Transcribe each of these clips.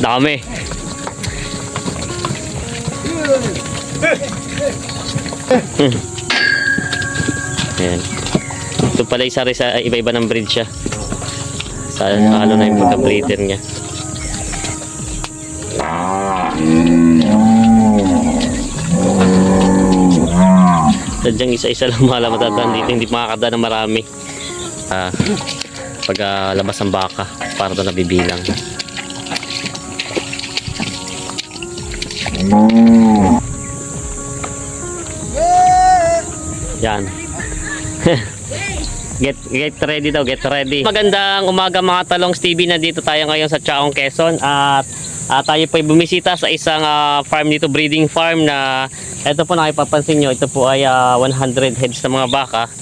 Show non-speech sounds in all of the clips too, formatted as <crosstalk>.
Dami. Hmm. Ayan. Ito pala isa rin sa iba-iba ng breed siya. Sa halo na yung pagka-breeder niya. Sadyang isa-isa lang mga matatanda dito, hindi makakada ng marami. Ah, pag ah, labas ng baka, para doon nabibilang. Yan. <laughs> get get ready daw, get ready. Magandang umaga mga talong Stevie na dito tayo ngayon sa Chaong Quezon at at tayo po ay bumisita sa isang ah, farm dito, breeding farm na ito po nakipapansin nyo, ito po ay ah, 100 heads na mga baka.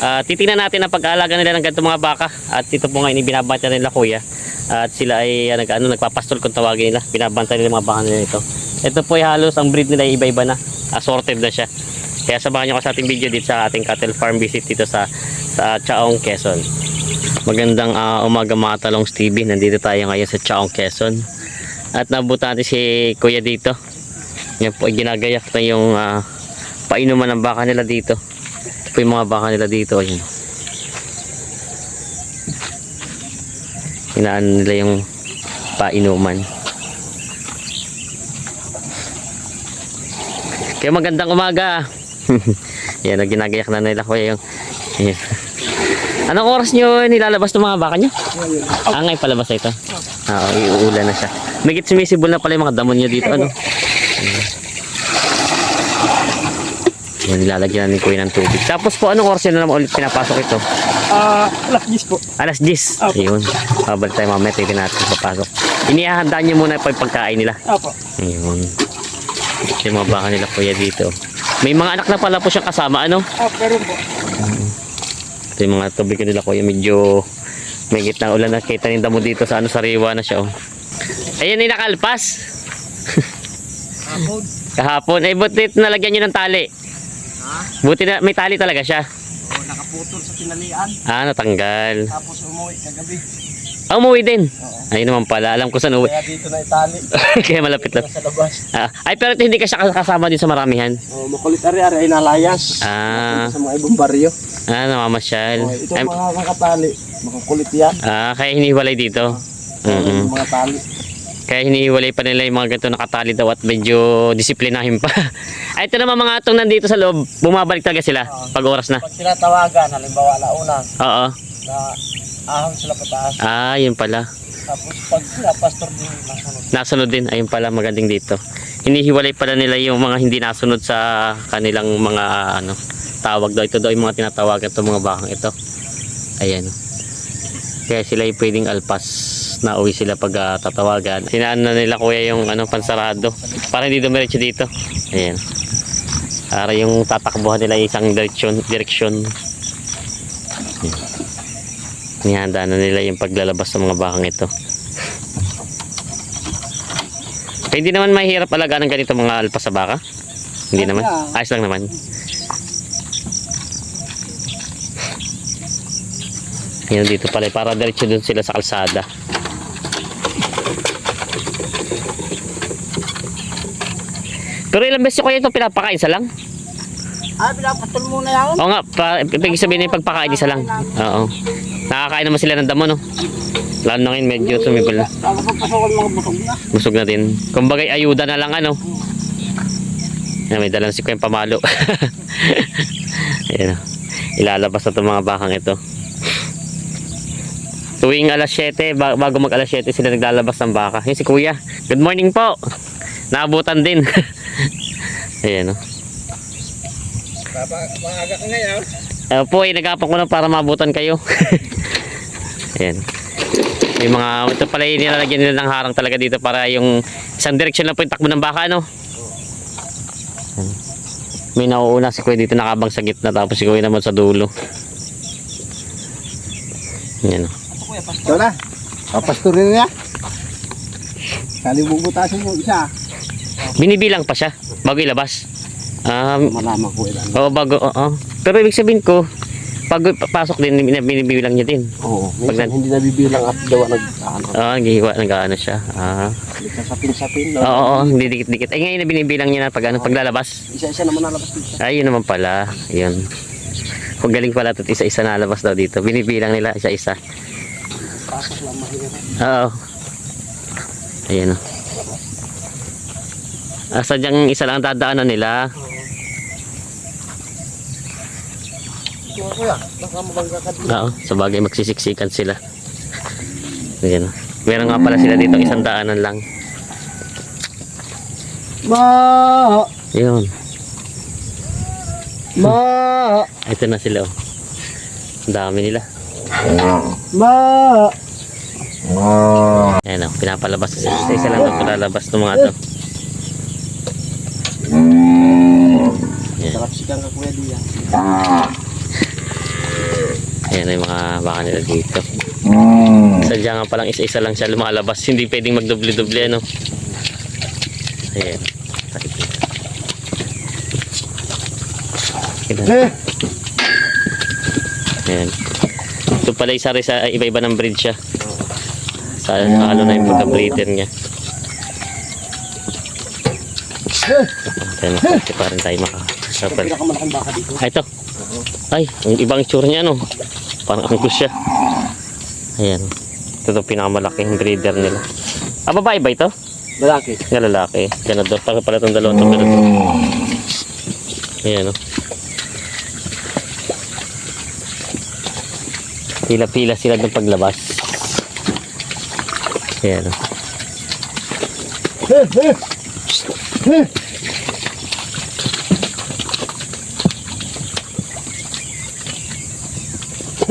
Ah, titingnan natin ang pag-aalaga nila ng ganitong mga baka at ito po ngayon ibinabantay nila kuya at sila ay ah, nag, ano, nagpapastol kung tawagin nila binabantay nila mga baka nila ito ito po ay halos ang breed nila iba-iba na. Assorted na siya. Kaya samahan nyo ko sa ating video dito sa ating cattle farm visit dito sa sa Chaong Quezon. Magandang ah, umaga mga talong Stevie nandito tayo ngayon sa Chaong Quezon. At nabutan natin si kuya dito. Yan po ay ginagayak na yung ah, painuman ng baka nila dito. Ito po yung mga baka nila dito. Ayun. Inaan nila yung painuman kaya magandang umaga <laughs> yan ang ginagayak na nila kuya yung Ayan. anong oras nyo nilalabas ng mga baka nyo? ah ngayon palabas ito ah, iuulan na siya may sumisibol na pala yung mga damon nyo dito ano yan nilalagyan na ni kuya ng tubig tapos po anong oras nyo na naman ulit pinapasok ito? Ah, alas 10 po. Alas 10. Opo. Ayun. Babalik tayo mamaya. Tignan natin papasok. Inihahanda niyo muna pa yung pagkain nila. Apo. Ayun. Yung mga baka nila kuya dito. May mga anak na pala po siyang kasama. Ano? Ah, pero po. Ito yung mga tubig nila kuya. Medyo may gitna ulan na. Kita ninda mo dito sa ano sariwa na siya. Oh. Ayun yung nakalpas. Ako. Kahapon. <laughs> Ay buti nalagyan niyo ng tali. Ha? Buti na may tali talaga siya. Oh, nakaputol sa tinalian. Ah, natanggal. Tapos umuwi kagabi. Ah, umuwi din. Oo. Ayun naman pala. Alam ko saan uwi. Kaya dito na itali. <laughs> Kaya malapit lang. Dito na sa labas. Ah, ay pero hindi ka siya kasama din sa maramihan. Oh, makulit ari-ari ay nalayas. Ah, Sa mga ibang baryo. ah namamasyal. Oh, ito Ay, mga kakatali. Makukulit yan. ah, kaya hinihiwalay dito. Mm-mm. Yung mga tali. Kaya hinihiwalay pa nila yung mga ganito nakatali daw at medyo disiplinahin pa. ay, <laughs> ito naman mga atong nandito sa loob, bumabalik talaga sila pag oras na. Pag tinatawagan, halimbawa launa, Oo. na ahon sila pataas. Ah, yun pala. Tapos pag sila, pastor din nasunod. Nasunod din. Ayun pala, magandang dito. Hinihiwalay pala nila yung mga hindi nasunod sa kanilang mga ano, tawag daw. Ito daw yung mga tinatawagan itong mga bakang ito. Ayan. Kaya sila yung pwedeng alpas na uwi sila pag ah, tatawagan. Sinaan na nila kuya yung ano, pansarado. Para hindi dumiretso dito. Ayan. Para yung tatakbuhan nila isang direksyon. direksyon. Ayan. Nihanda na nila yung paglalabas ng mga bakang ito. Eh, hindi naman mahirap alagaan ng ganito mga alpas sa baka? Hindi naman? Ayos lang naman. Yan dito pala, para diretso dun sila sa kalsada. Pero ilang beses ko kayo ito pinapakain sa lang? Ah, pinapatol muna yan. Oo nga, pa, ibig sabihin na yung pagpakain isa lang. Oo. Nakakain naman sila ng damo, no? Lalo na ngayon, medyo sumibol na. Pagpasokan mga busog na. Busog na din. Kumbagay, ayuda na lang, ano? Yan, may dalang si Kuya Pamalo. <laughs> Ayan. Ilalabas na itong mga bakang ito. Tuwing alas 7, ba- bago mag alas 7 sila naglalabas ng baka. Yan si Kuya. Good morning po. Naabutan din. <laughs> Ayan, no? Papa, maaga ka ngayon. Uh, po, nagapang ko na para maabutan kayo. <laughs> Ayan. May mga, ito pala yung nilalagyan nila ng harang talaga dito para yung isang direksyon lang po yung takbo ng baka, no? Ayan. May nauuna si Kuya dito nakabang sa gitna tapos si Kuya naman sa dulo. Ayan. Ito na. Papasturin niya. Kalibubutasin mo isa. Binibilang pa siya bago ilabas. Um, Malaman ko ilan. Oo, bago, oo. Pero ibig sabihin ko, Pag pasok din, binibilang niya din. Oo. Pag nag- hindi nabibilang at gawa nag ano. Oo, oh, naghihiwa, nag-ano siya. Ah. Nagkasapin-sapin. Oo, oo, hindi dikit-dikit. Ay, ngayon na binibilang niya na pag ano, paglalabas. Isa-isa naman nalabas dito. Ay, yun naman pala. Yun. Kung galing pala ito, isa-isa nalabas daw dito. Binibilang nila isa-isa. Pasok lang mahirap. Oo. Ayan o. Ah, sadyang isa lang ang dadaanan nila. Ito kuya, baka mabangga ka dito. Oo, sa bagay magsisiksikan sila. Ayan. Meron nga pala sila dito isang daanan lang. Ma! Yun. Ma! Ito na sila o. Ang dami nila. Ma! Ayan o, pinapalabas. Isa, isa lang ito pinalabas ng mga to. Ayan. Sarap sigang ka kuya diyan. Ayan na yung mga baka nila dito. Sadya nga palang isa-isa lang siya lumalabas. Hindi pwedeng magdoble-doble ano. Ayan. Ayan. Eh! Ayan. Ito pala isa rin sa iba-iba ng breed siya. Sa halo na yung pagka-breeder niya. Ayan, konti pa rin tayo makakapal. Ah, ito. Ay, ang ibang itsura niya, no? Parang angus siya. Ayan. Ito to pinakamalaking breeder nila. Ah, babae ba ito? Lalaki. Nga lalaki. Ganador. Para pala itong dalawang itong ganador. Ayan, no? Pila-pila sila ng paglabas. Ayan, no? Eh!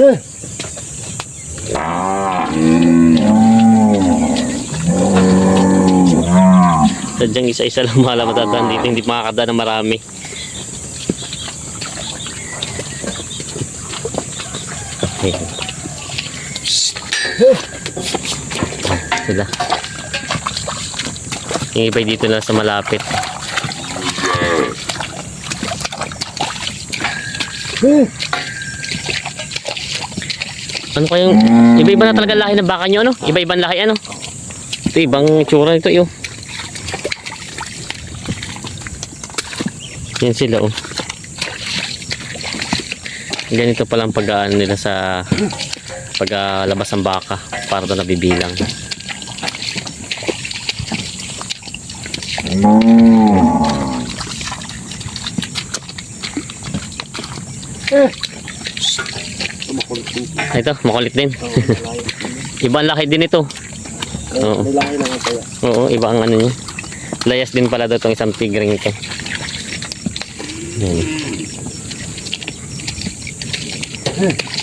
Eh! Sadyang isa-isa lang mahala matadaan dito. Hindi makakadaan ng marami. Ayan. Sila. Yung iba dito na sa malapit. Eh! Ano kayong... Iba-iba na talaga lahi ng baka nyo, ano? Iba-ibang lahi, ano? Ito, ibang tsura nito, yun. Yan sila, oh. Ganito palang pag-aan nila sa paglabas ng baka para doon nabibilang. Eh! Ah, Ito, makulit din. <laughs> Ibang laki din ito. Oo. Ang kaya. Oo, iba ang ano niya. Layas din pala daw itong isang tigring ito. Yan.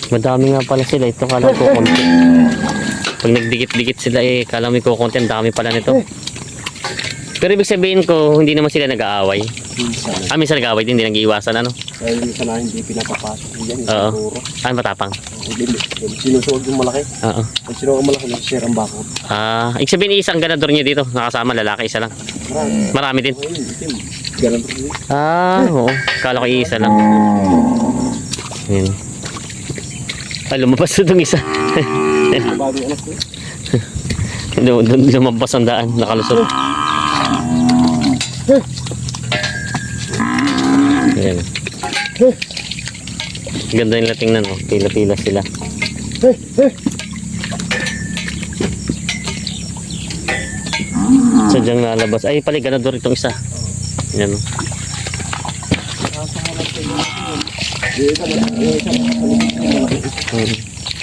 Madami nga pala sila. Ito kala ko konti. Pag nagdikit-dikit sila eh, kala ko konti. Ang dami pala nito. Pero ibig sabihin ko, hindi naman sila nag-aaway. Minsan. Ah, minsan nag-aaway din, hindi nag-iiwasan ano. Dahil minsan na hindi pinapapasok yan. Oo. Ah, matapang. Hindi. Yung Sinusuwag yung malaki. Oo. Pag sinuwag ang malaki, share ang bakod. Ah, ibig sabihin isang ganador niya dito. Nakasama lalaki isa lang. Marami. Marami din. Ayun, itim. Rin. Ah, oo. Kala ko isa lang. Yun. Ay, lumabas na itong isa. Bagong anak ko. Lum- lumabas ang daan. Nakalusot. Ayan. Ganda nila tingnan, oh. Pila-pila sila. Eh! Eh! Sadyang nalabas. Ay, pala, ganador itong isa. Yan, oh.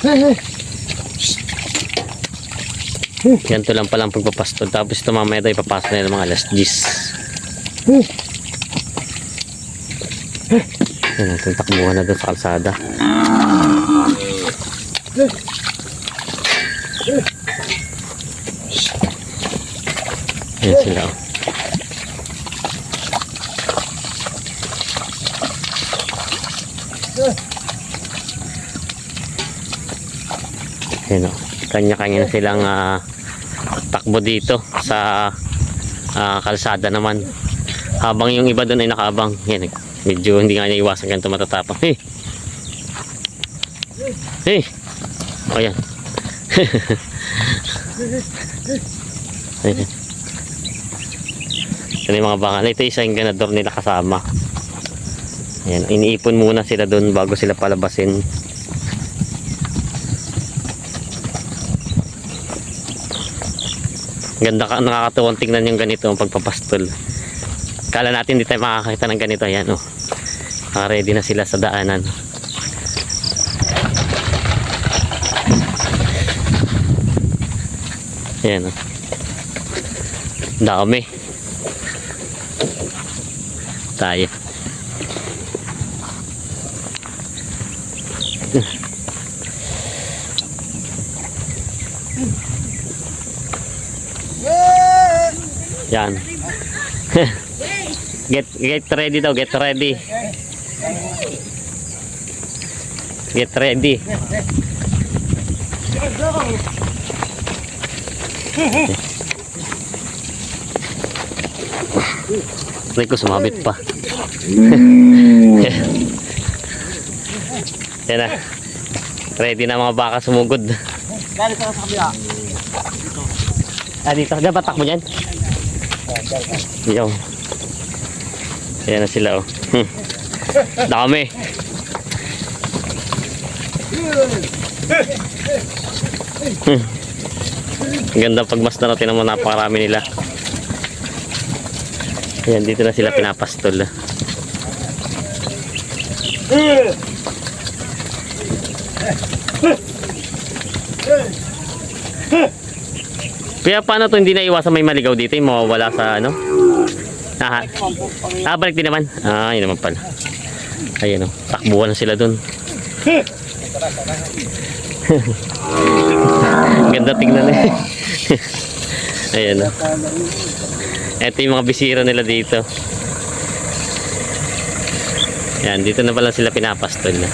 Eh! Eh! Ganito lang palang pagpapastod. Tapos ito mamaya daw ipapasok nila mga alas 10. Eh! Yan, natin na doon sa kalsada. Yan sila. oh. Yan o. Kanya-kanya na silang ah, takbo dito sa ah, kalsada naman. Habang yung iba doon ay nakaabang. Yan, medyo hindi nga niiwasan ganito matatapang. Eh. Hey! O yan. <laughs> Ayan. Ito yung mga baka. Ito isa yung ganador nila kasama. Ayan, iniipon muna sila doon bago sila palabasin. Ganda ka, nakakatuwang tingnan yung ganito ang pagpapastol. Kala natin hindi tayo makakakita ng ganito. Ayan, oh. Naka-ready na sila sa daanan. Ayan, oh. Dami. Tayo. Yan. <laughs> get get ready daw, get ready. Get ready. Rico sumabit pa. Yan na. Ready na mga baka sumugod. Ka sa kabila. Ah, dito. Dapat takbo dyan. Yo. Ayan na sila, oh. Hmm. Dami. Hmm. Ganda pag mas natin naman napakarami nila. Ayan, dito na sila pinapastol. Kaya paano to hindi na iwasan may maligaw dito yung mawawala sa ano? Ah, ah, balik din naman. Ah, yun naman pala. Ayun o, takbuhan na sila dun. <laughs> Ganda tingnan eh. <laughs> Ayan o. Ito yung mga bisira nila dito. Yan, dito na pala sila pinapastol na.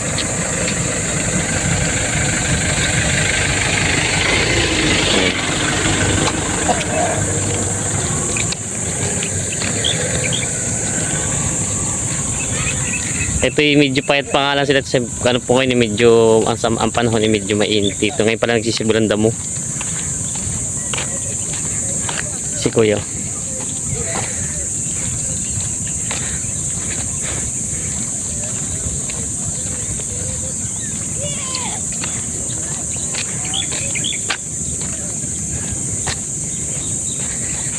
Ito yung medyo payat pa nga sila sa ano po ngayon medyo ang, ang panahon medyo mainit dito. Ngayon pala nagsisimulan damo. Si Kuya.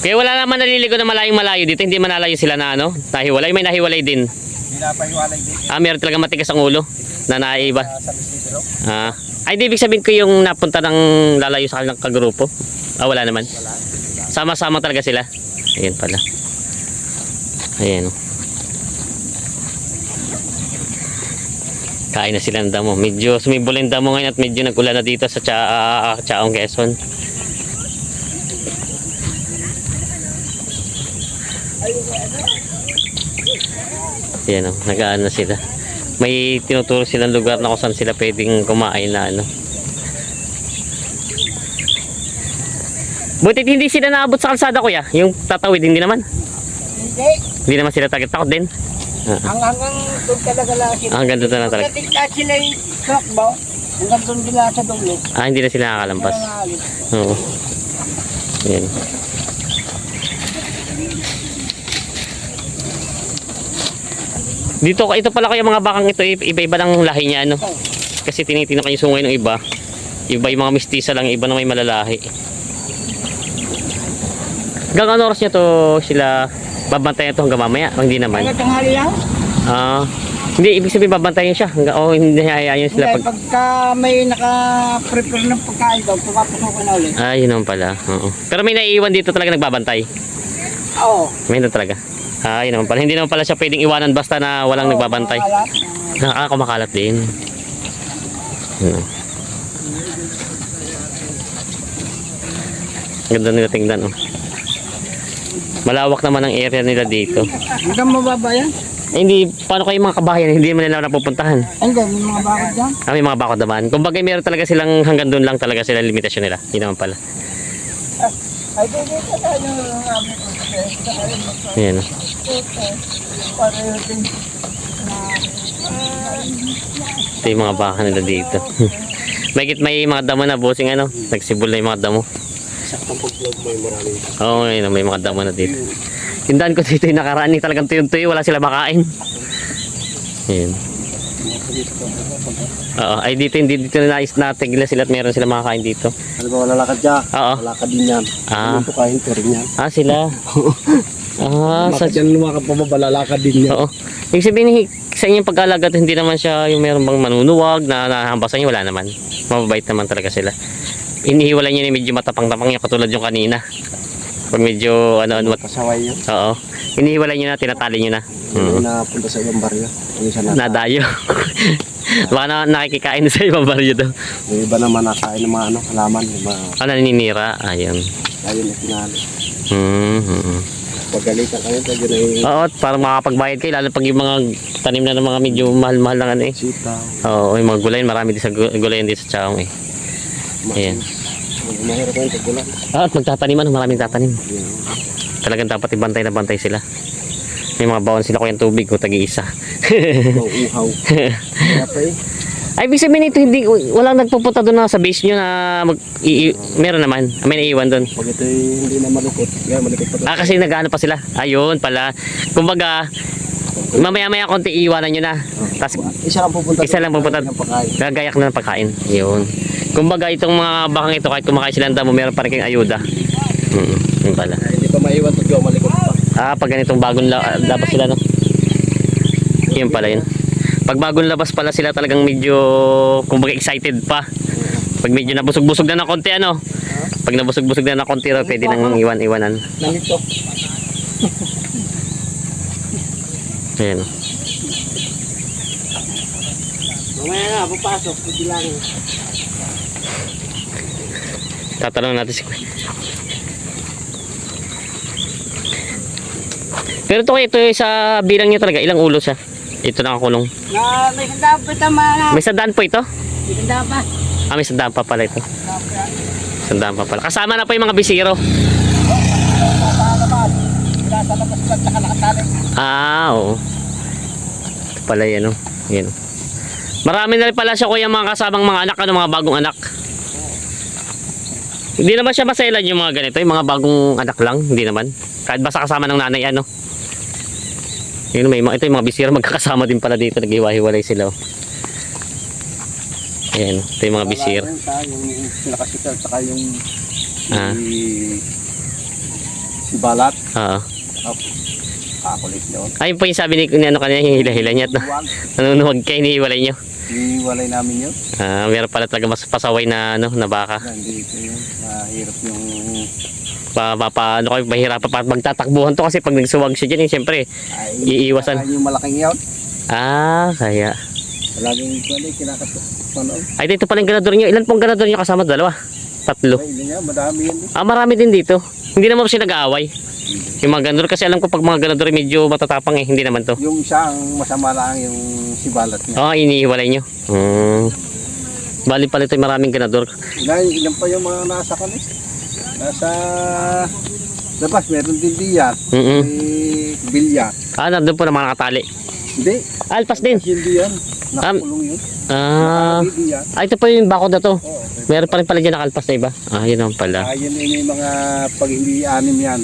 Kaya wala naman naliligo na malayong malayo dito. Hindi manalayo sila na ano. Nahiwalay. May nahiwalay din. Pinapahiwalay din Ah, meron talaga matigas ang ulo na naiba. sa Isidro. Ah, ay, di ibig sabihin ko yung napunta ng lalayo sa kanilang kagrupo. Ah, wala naman. Sama-sama talaga sila. Ayan pala. Ayan. Kain na sila ng damo. Medyo sumibol yung damo ngayon at medyo nag-ulan na dito sa Cha Chaong Quezon. Ayan o, nagaan na sila. May tinuturo silang lugar na kung saan sila pwedeng kumain na ano. Butit hindi sila naabot sa kalsada kuya. Yung tatawid hindi naman. Hindi. Hindi naman sila takot din. Ah, Ang hanggang doon talaga lang sila. ah, ganda na talaga. Pagdating na sila yung truck ba? Hanggang doon sila sa dulo. Ah, hindi na sila nakakalampas. Oo. Yan. Dito, ito pala kaya mga bakang ito, iba-iba ng lahi niya, ano? Kasi tinitingnan ko yung sungay ng iba. Iba yung mga mistisa lang, iba na may malalahi. Hanggang ano oras niya to sila babantayan to hanggang mamaya? O Hindi naman. Hanggang tanghali yan? Ah, hindi, ibig sabihin babantayan siya. Hanggang, oh, hindi hayaan sila Hindi, pag... pagka may naka-prepare ng pagkain daw, pumapasokan na ulit. Ah, yun naman pala. Oo. Pero may naiiwan dito talaga nagbabantay. Oo. May na talaga. Ah, yun naman pala. Hindi naman pala siya pwedeng iwanan basta na walang Oo, nagbabantay. mga alat. Nakakamakalat din. Ano. Ganda nila tingnan, oh. Malawak naman ang area nila dito. Hanggang mababa yan? Eh, hindi, paano kayo mga kabahayan? Hindi naman nila napupuntahan. Hindi, may mga bakod dyan. Ah, may mga bakod naman. Kung bagay meron talaga silang hanggang doon lang talaga sila limitasyon nila. Yun naman pala. Ay, di dito tayo ng kasi. Ayan, oh. Ito yung mga baka nila dito. <laughs> May may mga damo na busing ano. Nagsibol na yung mga damo. Saktang pag-vlog mo yung marami. Oo, ngayon may mga damo na dito. Tindahan ko dito yung nakaraan talagang tuyong-tuyo, wala sila makain. Ayun. Oo, ay dito hindi dito na nais na tigila sila at meron sila makakain dito. Ano ba, lalakad siya? Oo. Lalakad din yan. Ah. Ano kain ko rin yan. Ah, sila. <laughs> ah, sa Bakit yan lumakad pa ba, lalakad din yan. Oo. Ibig sabihin, hi- sa inyong pag-alaga, hindi naman siya yung meron bang manunuwag na nahambasan niyo, wala naman. Mababait naman talaga sila. Inihiwalay niya na medyo matapang-tapang niya katulad yung kanina. Pag medyo ano ano Pasaway yun. oo. Inihiwalay niyo na, tinatali niyo na. Mm. na punta sa ibang baryo. Yung isa na. Nadayo. <laughs> Baka na nakikikain sa ibang baryo daw. Yung iba naman nakain ng mga ano, halaman. Mga Ah, naninira. Ayun. ayun na pinali. Hmm. hmm. Pagalitan kayo, pwede na yung Oo, para makapagbayad kayo, lalo pag yung mga tanim na ng mga medyo mahal-mahal lang ano eh. sitaw. Oo, yung mga gulayan, marami din sa gu- gulayan dito sa Chaong eh. Ayan. Mahirap yung tagulan. Ah, at magtataniman, maraming tatanim. Talagang dapat ibantay na bantay sila. May mga bawon sila kuyang tubig o tagi-isa. Mauuhaw. <laughs> Ay, ibig sabihin nito, hindi, walang nagpupunta doon na sa base nyo na mag, i, i- meron naman, may naiiwan doon. Pag ito hindi na malukot, kaya malukot pa Ah, kasi nag-ano pa sila. Ayun pala. Kumbaga, mamaya-maya konti iiwanan nyo na. Tapos, Isa lang pupunta. Isa lang pupunta. Gagayak na ng pagkain. Yun. Kumbaga, itong mga bakang ito, kahit kumakain sila ng damo, meron pa rin kayong ayuda. Mm, yun pala. Hindi pa maiwan pag malikot pa. Ah, pag ganitong bagong la- labas sila, no? Yun pala yun. Pag bagong labas pala sila talagang medyo, kumbaga excited pa. Pag medyo nabusog-busog na ng konti, ano? Pag nabusog-busog na ng konti, raw, pwede nang iwan-iwanan. Nangito. Ayan. Mamaya na, papasok. Pagbilangin. Tatanong natin si Kuya. Pero ito ito sa bilang niya talaga, ilang ulo siya? Ito nakakulong. Na may sandaan pa tama na. May sandaan po ito? May sandaan pa. Ah, may sandaan pa pala ito. Sandaan pa pala. Kasama na po yung mga bisiro. Ah, oo. Ito pala yan, oh. Yan. Marami na rin pala siya kuya mga kasamang mga anak, ano, mga bagong anak. Hindi naman siya maselan yung mga ganito, yung mga bagong anak lang, hindi naman. Kahit basta kasama ng nanay, ano. Yun, may mga, ito yung mga bisira, <laughs> magkakasama din pala dito, naghiwa-hiwalay sila. Oh. Ayan, ito yung mga yan, Yung pinakasikat, saka yung Ah. si, Balat. Oo. Kakulit yun. Ayun po yung sabi ni, ano kanina, yung hila-hila niya. Nanunuwag kayo, inihiwalay niyo. Iwalay namin yun. Ah, meron pala talaga mas pasaway na, ano, na baka. Nandito yun. Mahirap yung pa, pa, pa ano kayo, mahirapan pa magtatakbuhan to kasi pag nagsuwag siya dyan, eh, siyempre, ay, Iiwasan. yung malaking yun. ah, kaya. Laging pala kinakatok. Ano? Ay, dito pala yung ganador nyo. Ilan pong ganador nyo kasama? Dalawa? Tatlo? Ay, hindi nga, madami yan. eh. Ah, marami din dito. Hindi naman sila nag-aaway. Yung mga ganador, kasi alam ko pag mga ganador medyo matatapang eh, hindi naman to. Yung siya ang masama lang yung si Balat niya. Oo, oh, inihiwalay nyo. Hmm. Bali pala ito yung maraming ganador. Ilan, ilan pa yung mga nasa kanis? Nasa labas, meron din diyan. Mm May bilya. Ah, nandun po na mga nakatali. Hindi, Alpas din. hindi yan. Nakakulong yun. Ah, diyan. ah, ito po yung bakod na to. Oo. Meron pa rin pala dyan nakalpas na iba. Ah, yun naman pala. Ah, yun yung mga pag hindi anim yan.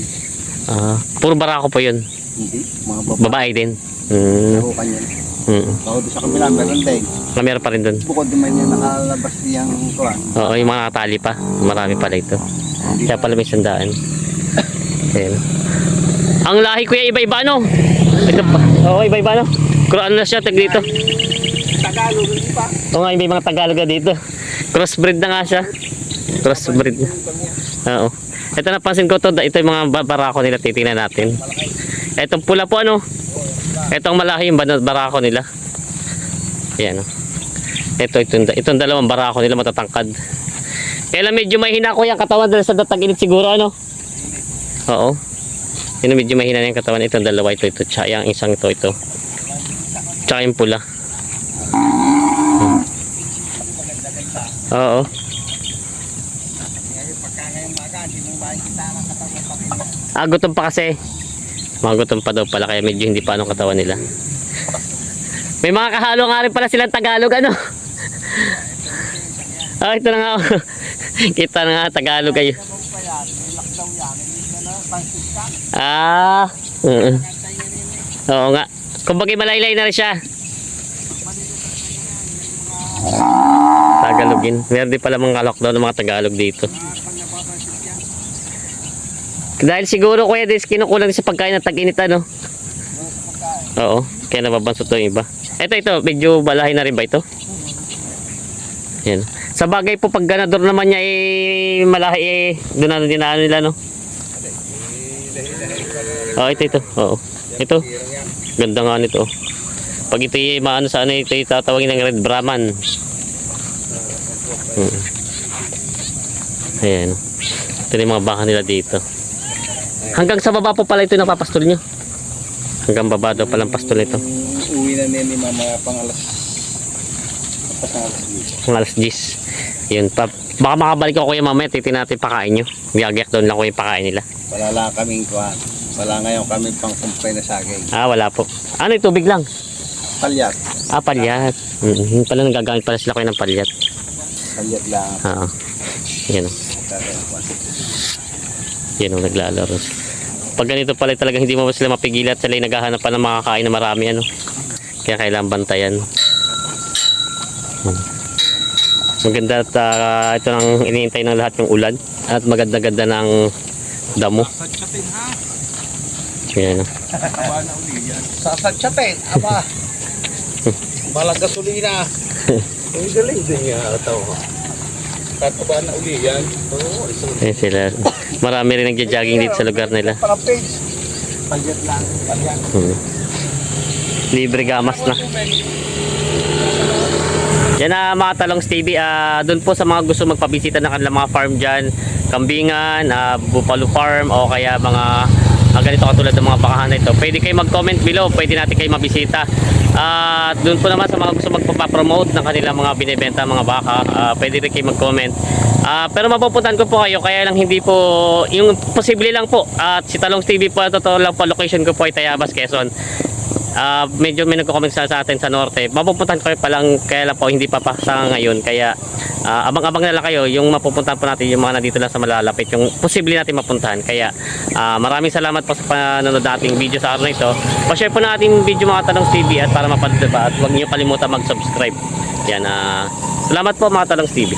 Ah, puro barako po yun. Hindi, mga babae. Babae din. Hmm. Nakukan yan. Hmm. Ako doon sa kabila, meron din. Ah, meron pa rin dun. Bukod naman yan, nakalabas diyang kuwan. Oo, yung mga nakatali pa. Marami pala ito. Kaya pala may sandaan. <laughs> Ayan. Ang lahi kuya iba-iba no? Ito pa. Oo, iba-iba no? Kuro ano na siya, tag dito. Tagalog, pa. Oo nga, may mga Tagalog na dito. Crossbreed na nga siya. Crossbreed na. Oo. Ito napansin ko to, ito yung mga ba- barako nila, titingnan natin. Itong pula po ano? Itong malahi yung barako nila. Ayan o. Ito, itong, itong dalawang barako nila matatangkad. Kaya lang medyo mahina ko yung katawan dahil sa datag-init siguro ano? Oo. Yun medyo mahina na yung katawan. Itong dalawa ito, ito. Tsaka yung isang ito, ito. Tsaka yung pula. Oo. Ah, gutom pa kasi. Mga gutom pa daw pala kaya medyo hindi pa anong katawan nila. May mga kahalo nga rin pala silang Tagalog ano. <laughs> Ah, ito na nga. <laughs> Kita na nga, Tagalog kayo. pa yan, may lockdown yan, hindi ka na pansit Ah. oo. Oo nga. Kumbaga malaylay na rin siya. Tagalogin. Meron din pala mga lockdown ng mga Tagalog dito. Dahil siguro kuya Des, kinukulang sa pagkain ng tag-init ano? Oo. Kaya nababanso to yung iba. Ito, ito. Medyo balahay na rin ba ito? Yan. Sa bagay po, pag ganador naman niya eh, malahi eh, doon na dinaan nila, no? Oo, ito, ito. Oo. Ito. Ganda nga nito. Pag ito yung maano sa ano, ito yung tatawagin ng Red Brahman. Hmm. Ayan. Ito na yung mga baka nila dito. Hanggang sa baba po pala ito napapastol nyo. Hanggang baba daw palang pastol nito. Yung Uwi na niya ni mama pang alas. Pas ng alas dito. Ang alas 10. Yun pa. Baka makabalik ako kuya mamaya, titin natin pakain nyo. Gagyak doon lang ko yung pakain nila. Wala lang kaming kuhan. Wala ngayon kami pang kumpay na saging. Ah, wala po. Ano yung tubig lang? Palyat. Ah, palyat. Mm-hmm. Pala nagagamit pala sila kuya ng palyat. Palyat lang. Oo. Yan o. Yan o, naglalaro. Pag ganito pala talaga hindi mo ba sila mapigilan at sila yung naghahanap pa ng makakain na marami ano. Kaya kailangan bantayan. Hmm. Maganda at ah, ito nang iniintay ng lahat yung ulan at maganda-ganda ng damo. Satsatin ha? Yan. Aba na uli yan. Sasatsatin, aba. Balang gasolina. <laughs> Ang galing din nga ito. Kahit aba na uli yan. Oo, Ayan sila. Marami rin nagja-jogging dito sa lugar nila. Parang page. Palyat lang, palyat. Hmm. Libre gamas na. Yan na mga talong TV, ah doon po sa mga gusto magpabisita ng kanilang mga farm dyan, Kambingan, ah, Buffalo Farm o kaya mga ah, ganito katulad ng mga bakahan ito. Pwede kayo mag-comment below, pwede natin kayo mabisita. At doon po naman sa mga gusto magpapapromote ng kanilang mga binibenta mga baka, ah, pwede rin kayo mag-comment. Ah, pero mapupuntahan ko po kayo kaya lang hindi po yung posible lang po at si Talong TV po totoo lang po location ko po ay Tayabas Quezon. Ah, medyo may nagko-comment sa, sa atin sa norte. Mapupuntahan ko pa lang kaya lang po hindi pa pa sa ngayon kaya ah, abang-abang na lang kayo yung mapupuntahan po natin yung mga nandito lang sa malalapit yung posible natin mapuntahan. Kaya ah, maraming salamat po sa panonood nating video sa araw na ito. Pa-share po natin yung video mga Talong TV at para mapanood ba at huwag niyo kalimutan mag-subscribe. Yan ah, salamat po mga Talong TV.